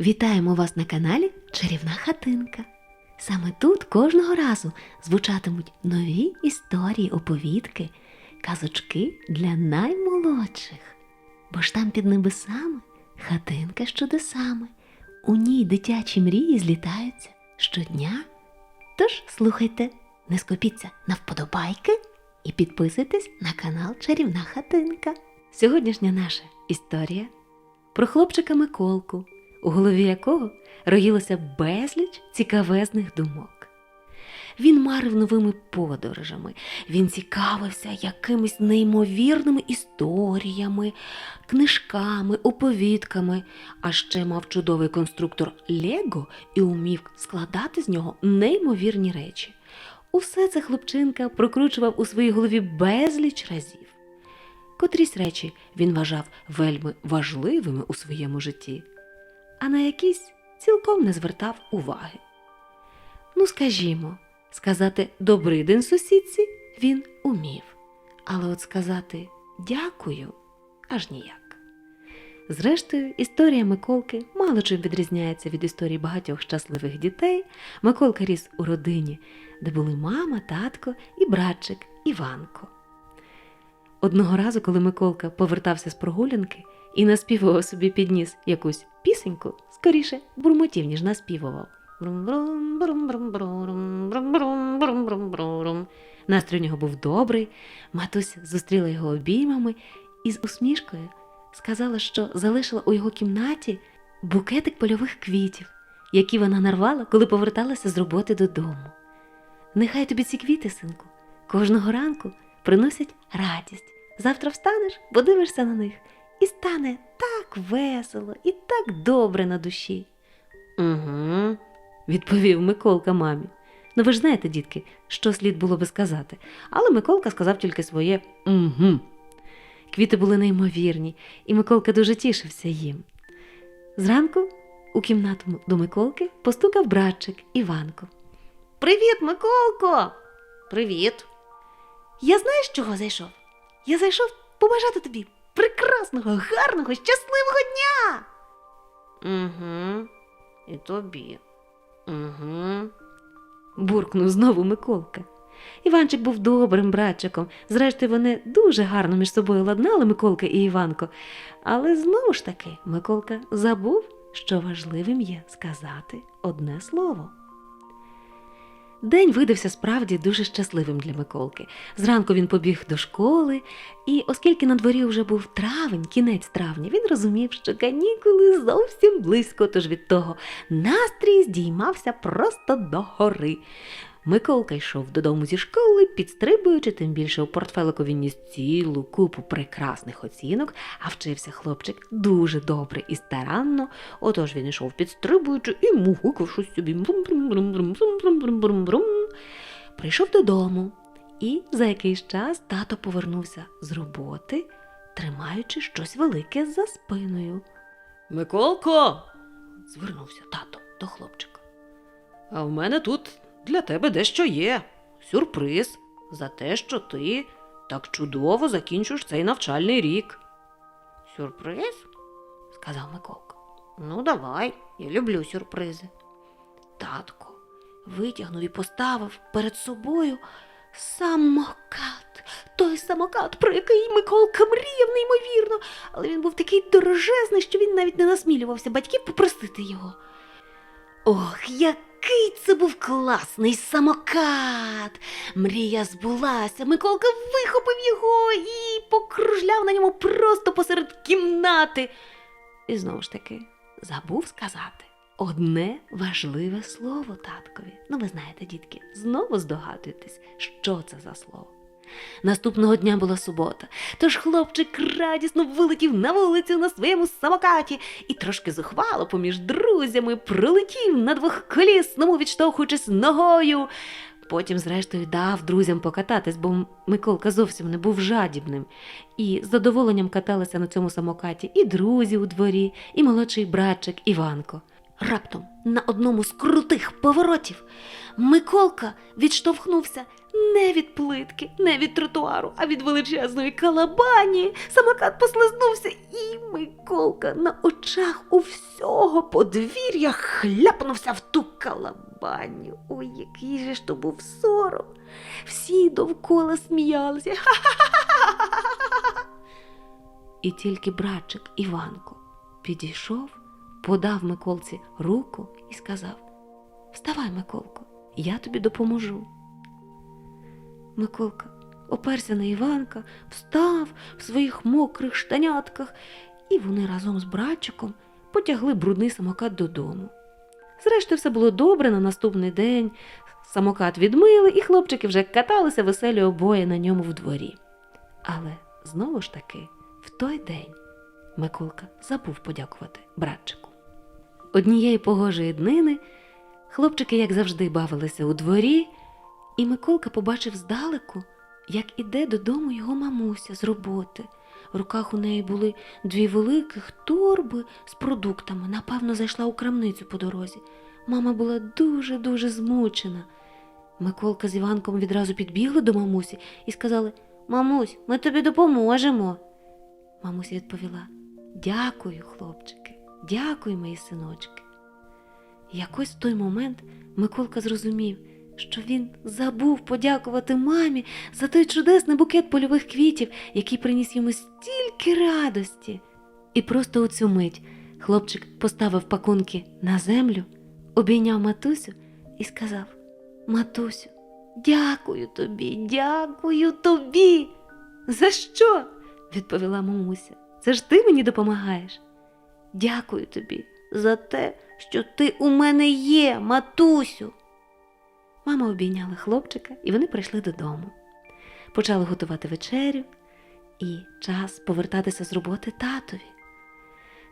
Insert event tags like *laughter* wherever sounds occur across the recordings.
Вітаємо вас на каналі Чарівна хатинка. Саме тут кожного разу звучатимуть нові історії, оповідки, казочки для наймолодших. Бо ж там під небесами хатинка з чудесами. У ній дитячі мрії злітаються щодня. Тож слухайте, не скопіться на вподобайки і підписуйтесь на канал Чарівна хатинка. Сьогоднішня наша історія про хлопчика Миколку, у голові якого роїлося безліч цікавезних думок. Він марив новими подорожами, він цікавився якимись неймовірними історіями, книжками, оповідками, а ще мав чудовий конструктор Лего і умів складати з нього неймовірні речі. Усе це хлопчинка прокручував у своїй голові безліч разів. Котрісь речі він вважав вельми важливими у своєму житті, а на якісь цілком не звертав уваги. Ну, скажімо, сказати «добрий день сусідці він умів, але от сказати дякую аж ніяк. Зрештою, історія Миколки мало чим відрізняється від історії багатьох щасливих дітей. Миколка ріс у родині, де були мама, татко і братчик Іванко. Одного разу, коли Миколка повертався з прогулянки і наспівував собі підніс якусь пісеньку скоріше бурмотів, ніж наспівував. Настрій у нього був добрий, матусь зустріла його обіймами і з усмішкою сказала, що залишила у його кімнаті букетик польових квітів, які вона нарвала, коли поверталася з роботи додому. Нехай тобі ці квіти, синку, кожного ранку приносять радість. Завтра встанеш, подивишся на них і стане так весело і так добре на душі. Угу, відповів Миколка мамі. Ну ви ж знаєте, дітки, що слід було би сказати, але Миколка сказав тільки своє угу. Квіти були неймовірні, і Миколка дуже тішився їм. Зранку у кімнату до Миколки постукав братчик Іванко. Привіт, Миколко! Привіт. Я знаєш, чого зайшов? Я зайшов побажати тобі прекрасного, гарного, щасливого дня. Угу, і тобі. Угу. буркнув знову Миколка. Іванчик був добрим братчиком. Зрештою, вони дуже гарно між собою ладнали Миколка і Іванко. Але знову ж таки Миколка забув, що важливим є сказати одне слово. День видався справді дуже щасливим для Миколки. Зранку він побіг до школи, і оскільки на дворі вже був травень, кінець травня, він розумів, що канікули зовсім близько, тож від того настрій здіймався просто до гори. Миколка йшов додому зі школи, підстрибуючи, тим більше у портфелику він ніс цілу купу прекрасних оцінок, а вчився хлопчик дуже добре і старанно. Отож він йшов підстрибуючи і мугукав щось собі. Прийшов додому, і за якийсь час тато повернувся з роботи, тримаючи щось велике за спиною. Миколко. звернувся тато до хлопчика. А в мене тут для тебе дещо є. Сюрприз за те, що ти так чудово закінчиш цей навчальний рік. Сюрприз? сказав Миколка. Ну, давай, я люблю сюрпризи. Татко витягнув і поставив перед собою самокат. Той самокат, про який Миколка мріяв неймовірно, але він був такий дорожезний, що він навіть не насмілювався батьків попросити його. Ох, який це був класний самокат! Мрія збулася. Миколка вихопив його і покружляв на ньому просто посеред кімнати. І знову ж таки забув сказати одне важливе слово таткові. Ну, ви знаєте, дітки, знову здогадуєтесь, що це за слово. Наступного дня була субота, тож хлопчик радісно вилетів на вулицю на своєму самокаті і трошки зухвало поміж друзями пролетів на двохколісному, відштовхуючись ногою. Потім, зрештою, дав друзям покататись, бо Миколка зовсім не був жадібним. І з задоволенням каталися на цьому самокаті і друзі у дворі, і молодший братчик Іванко. Раптом на одному з крутих поворотів Миколка відштовхнувся не від плитки, не від тротуару, а від величезної калабані. Самокат послизнувся, і Миколка на очах у всього подвір'я хляпнувся в ту калабаню. Ой, який же ж то був сором. Всі довкола сміялися. *laughs* І тільки братчик Іванко підійшов, подав Миколці руку і сказав: Вставай, Миколко, я тобі допоможу. Миколка оперся на Іванка, встав в своїх мокрих штанятках, і вони разом з братчиком потягли брудний самокат додому. Зрештою, все було добре на наступний день. Самокат відмили, і хлопчики вже каталися веселі обоє на ньому в дворі. Але знову ж таки, в той день Миколка забув подякувати братчику. Однієї погожої днини хлопчики, як завжди, бавилися у дворі, і Миколка побачив здалеку, як іде додому його мамуся з роботи. В руках у неї були дві великих торби з продуктами. Напевно, зайшла у крамницю по дорозі. Мама була дуже-дуже змучена. Миколка з Іванком відразу підбігли до мамусі і сказали: Мамусь, ми тобі допоможемо. Мамуся відповіла: Дякую, хлопчики, дякую, мої синочки. Якось в той момент Миколка зрозумів, що він забув подякувати мамі за той чудесний букет польових квітів, який приніс йому стільки радості. І просто у цю мить хлопчик поставив пакунки на землю, обійняв матусю і сказав: Матусю, дякую тобі, дякую тобі. За що? відповіла мамуся. Це ж ти мені допомагаєш. Дякую тобі за те, що ти у мене є, матусю. Мама обійняла хлопчика, і вони прийшли додому. Почали готувати вечерю, і час повертатися з роботи татові.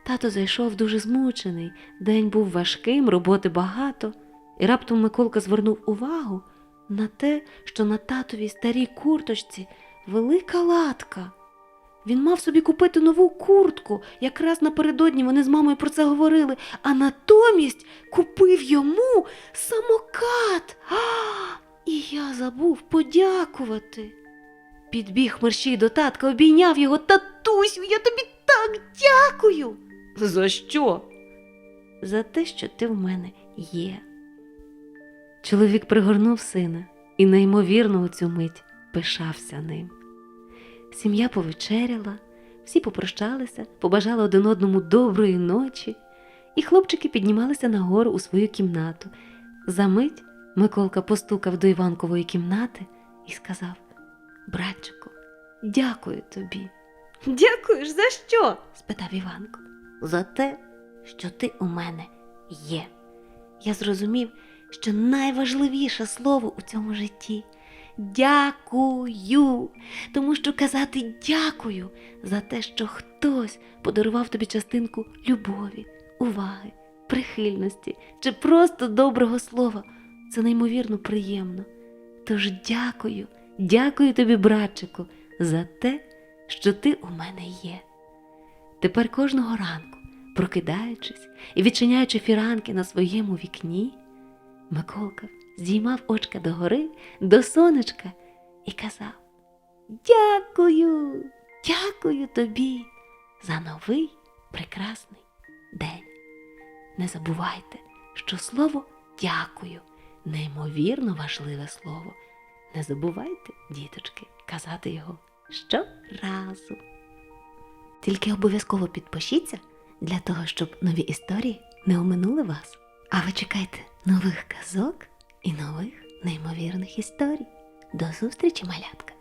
Тато зайшов дуже змучений, день був важким, роботи багато, і раптом Миколка звернув увагу на те, що на татовій старій курточці велика латка. Він мав собі купити нову куртку. Якраз напередодні вони з мамою про це говорили, а натомість купив йому самокат. А, і я забув подякувати. Підбіг мерщій до татка, обійняв його. Татусю, я тобі так дякую. За що? За те, що ти в мене є. Чоловік пригорнув сина і неймовірно у цю мить пишався ним. Сім'я повечеряла, всі попрощалися, побажали один одному доброї ночі, і хлопчики піднімалися нагору у свою кімнату. Замить Миколка постукав до Іванкової кімнати і сказав: Братчику, дякую тобі. Дякуєш за що? спитав Іванко. За те, що ти у мене є. Я зрозумів, що найважливіше слово у цьому житті дякую, тому що казати дякую за те, що хтось подарував тобі частинку любові, уваги, прихильності чи просто доброго слова. Це неймовірно приємно. Тож дякую, дякую тобі, братчику, за те, що ти у мене є. Тепер кожного ранку, прокидаючись і відчиняючи фіранки на своєму вікні, Миколка здіймав очка догори до сонечка і казав: Дякую, дякую тобі за новий прекрасний день. Не забувайте, що слово дякую неймовірно важливе слово. Не забувайте, діточки, казати його щоразу. Тільки обов'язково підпишіться для того, щоб нові історії не оминули вас. А ви чекайте нових казок і нових неймовірних історій. До зустрічі, малятка!